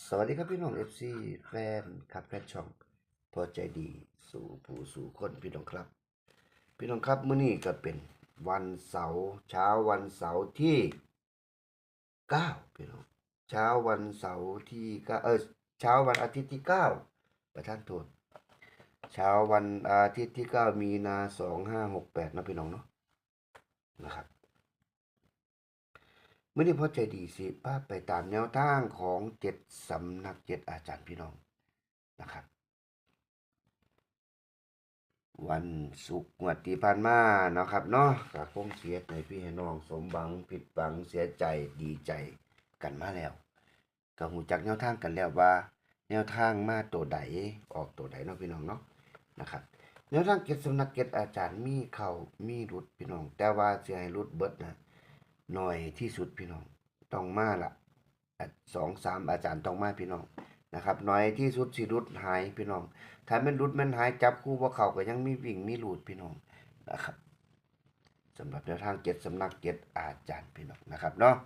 สวัสดีครับพี่น้องเอฟซีแฟนครับแฟนช่อง พอใจดีสู่ผู้สู่คนพี่น้องครับ พี่น้องครับมื้อนี้ก็เป็นวันเสาร์เช้าวันเสาร์ที่เก้าพี่น้องเช้าวันเสาร์ที่เก้าเออเช้าวันอาทิตย์ที่เก้าประท่านโทษเช้าวันอาทิตย์ที่เก้ามีนาสองห้าหกแปดนะพี่น้องเนาะนะครับ มื่อนี้พ่อใจดีสิป้าไปตามแนวทางของเจ็ดสำนักเจ็ดอาจารย์พี่น้องนะครับ วันศุกร์งวดที่ผ่านมาเนาะครับเนาะกับคงเสียในพี่ให้น้องสมบังผิดบังเสียใจดีใจกันมาแล้วก็หูจักแนวทางกันแล้วว่า แนวทางมาตัวใดออกตัวใดเนาะพี่น้องเนาะนะครับแนวทางเจ็ดสำนักเจ็ดอาจารย์มีเขามีรุดพี่น้อง แต่ว่าเสียให้รุดเบิดนะ หน่อยที่สุดพี่น้องต้องมาละอะสองสามอาจารย์ต้องมาพี่น้องนะครับหน่อยที่สุดสิรุดหายพี่น้อง ถ้ามันรุดมันหายจับคู่ว่าเขาก็ยังมีวิ่งมีหลุดพี่น้องนะครับสำหรับแนวทางเจ็ดสำนักเจ็ดอาจารย์พี่น้องนะครับเนาะ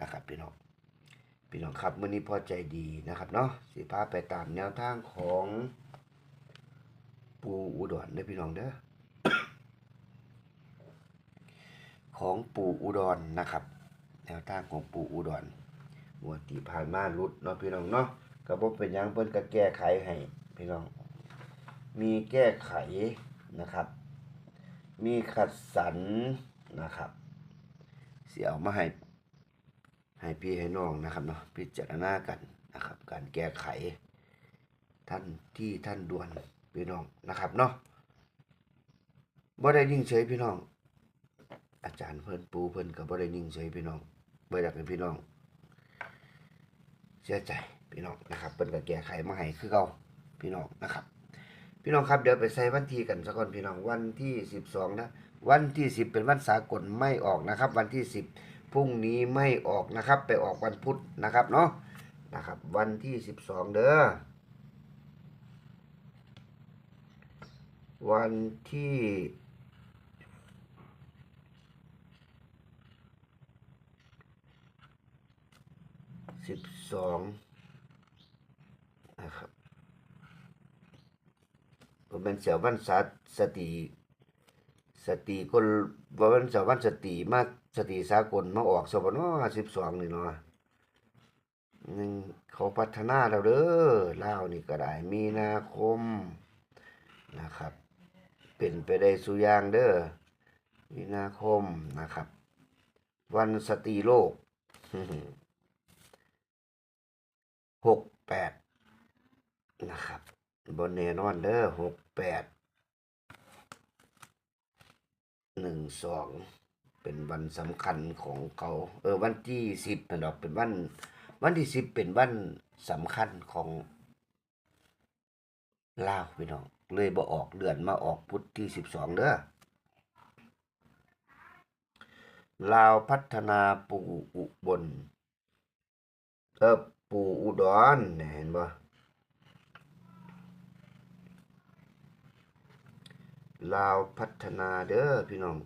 นะครับพี่น้องพี่น้องครับมื้อนี้พอใจดีนะครับเนาะสิพาไปตามแนวทางของปูอุดรเด้อพี่น้องเด้อ ของปู่อุดรนะครับ แนวทางของปู่อุดรงวดที่ผ่านมารุดเนาะพี่น้องเนาะก็บ่เป็นยังเพิ่นก็แก้ไขให้พี่น้อง มีแก้ไขนะครับ มีขัดสรรนะครับ เสียเอามาให้ให้พี่ให้น้องนะครับเนาะพิจารณากันนะครับ การแก้ไข ท่านที่ท่านด่วนพี่น้องนะครับเนาะบ่ได้นิ่งเฉยพี่น้อง อาจารย์เพิ่นปูเพิ่นก็บ่ได้นิ่งเฉยพี่น้องบ่อยากให้พี่น้อง เสียใจพี่น้องนะครับเพิ่นก็แก้ไขมาให้คือเก่าพี่น้องนะครับ พี่น้องครับเดี๋ยวไปใส่วันที่กันซะก่อนพี่น้องวันที่12นะวันที่10เป็นวันสากลไม่ออกนะครับ วันที่10พรุ่งนี้ไม่ออกนะครับ ไปออกวันพุธนะครับเนาะนะครับ วันที่12เด้อวันที่ สิบสองนะครับผมเป็นเสียววันสาสติสติคนว่าเป็นเสียววันสติมาสติสากลมาออกสบเนาะสิบสองนี่เนาะนี่เขาพัฒนาแล้วเด้อเล่านี่ก็ได้มีนาคมนะครับ เป็นไปได้สุยางเด้อมีนาคมนะครับ วันสตรีโลก หกแปดนะครับบนแนนอนเด้อหกแปดหนึ่งสองเป็นวันสำคัญของเขาเออวันที่สิบนะดอกเป็นวัน วันที่สิบเป็นวันสำคัญของลาวพี่น้องเลยบ่ออกเดือนมาออกพุธที่สิบสองเด้อลาวพัฒนาปูอุบลเออ ปู่อุดรเนี่ยเห็นบ่ลาวพัฒนาเด้อพี่น้อง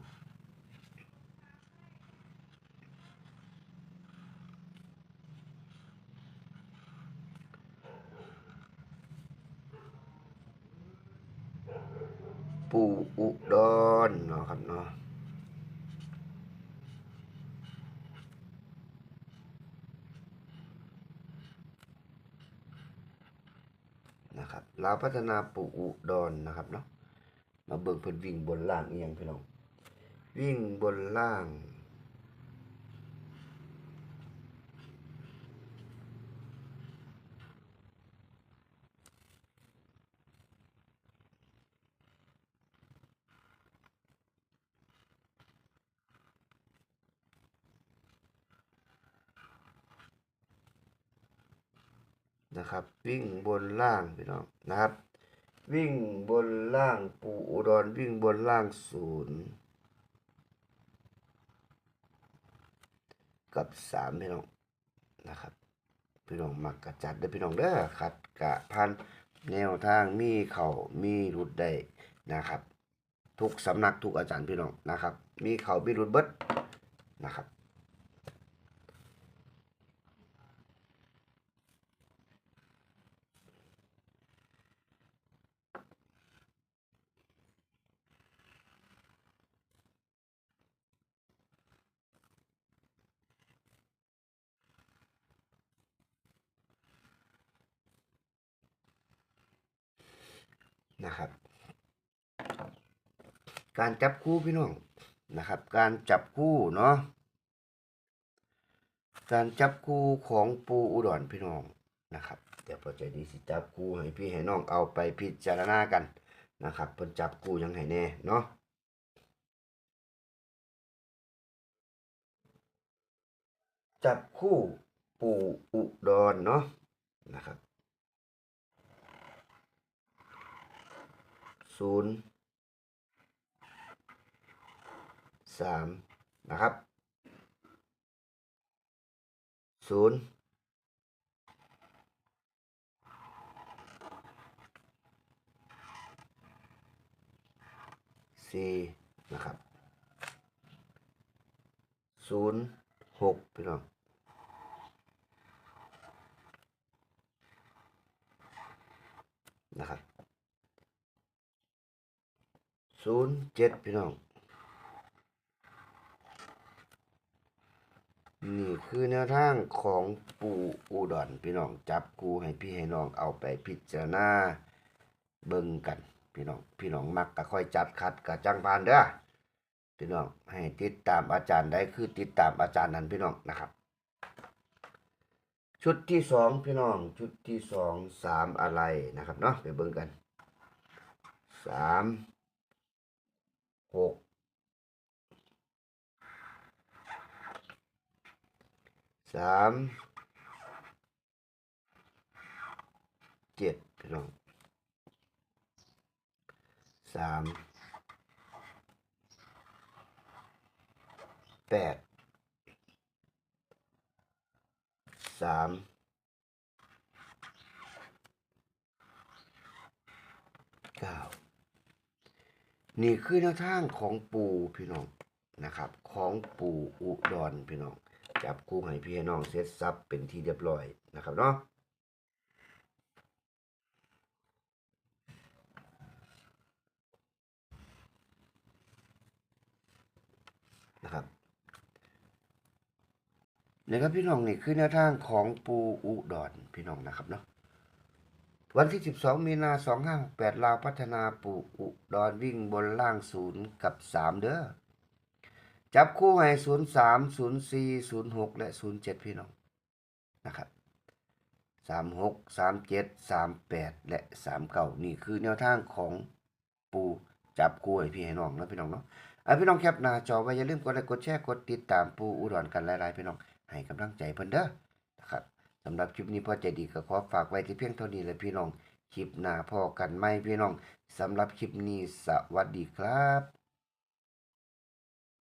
ปู่อุดรเนาะครับเนาะ นะครับลาวพัฒนาปูอุดรนะครับเนาะมาเบิ่งเพิ่นวิ่งบนล่างเอียงพี่น้องวิ่งบนล่าง นะครับ วิ่งบนล่างพี่น้องนะครับ วิ่งบนล่างปูอุดรวิ่งบนล่างศูนย์กับสามพี่น้องนะครับ พี่น้องมักกระจัดเด้อพี่น้องเด้อขัดกะพันแนวทางมีเข่ามีรุดได้นะครับ ทุกสำนักทุกอาจารย์พี่น้องนะครับ มีเข่ามีรุดเบิดนะครับ นะครับ การจับคู่พี่น้องนะครับ การจับคู่เนาะการจับคู่ของปูอุดรพี่น้องนะครับเดี๋ยวพอใจดีสิจับคู่ให้พี่ให้น้องเอาไปพิจารณากันนะครับเพิ่นจับคู่ยังไงแน่เนาะจับคู่ปูอุดรเนาะนะครับ ศูนย์สามนะครับศูนย์สี่นะครับศูนย์หกพี่น้องนะครับ ศูนย์เจ็ดพี่น้อง นี่คือแนวทางของปูอุดรพี่น้องจับกูให้พี่ให้น้องเอาไปพิจารณาเบิ่งกัน พี่น้องพี่น้องมักก็ค่อยจัดคัดกับจังพานเด้อพี่น้องให้ติดตามอาจารย์ได้คือติดตามอาจารย์นั้นพี่น้องนะครับ ชุดที่สองพี่น้องชุดที่สองสามอะไรนะครับเนาะไปเบิ่งกันสาม หกสามเจ็ดพี่ นี่คือแนวทางของปูพี่น้องนะครับ ของปูอุดรพี่น้อง จับคู่ให้พี่น้องเซตซับเป็นที่เรียบร้อยนะครับเนาะนะครับนี่ครับพี่น้องนี่คือแนวทางของปูอุดรพี่น้องนะครับเนาะ วันที่ 12 มีนา2568 ลาวพัฒนาปูอุดรวิ่งบนล่างศูนย์กับ 3 เด้อ จับคู่ให้ศูนย์สามศูนย์สี่ศูนย์หกและศูนย์เจ็ดพี่น้องนะครับสามหกสามเจ็ดสามแปดและสามเก้านี่คือแนวทางของปูจับคู่ให้พี่ให้น้องนะพี่น้องเนาะเอาพี่น้องแคปหน้าจอไว้อย่าลืมกดไลค์กดแชร์กดติดตามปูอุดรกันหลายๆพี่น้องให้กำลังใจเพิ่นเด้อนะครับำหรับคลิปนี้พ่อใจดีก็ขอฝากไว้ที่เพียงเท่านี้เลยพี่น้อง คลิปหน้าพ่อกันไหมพี่น้องสำหรับคลิปนี้สวัสดีครับ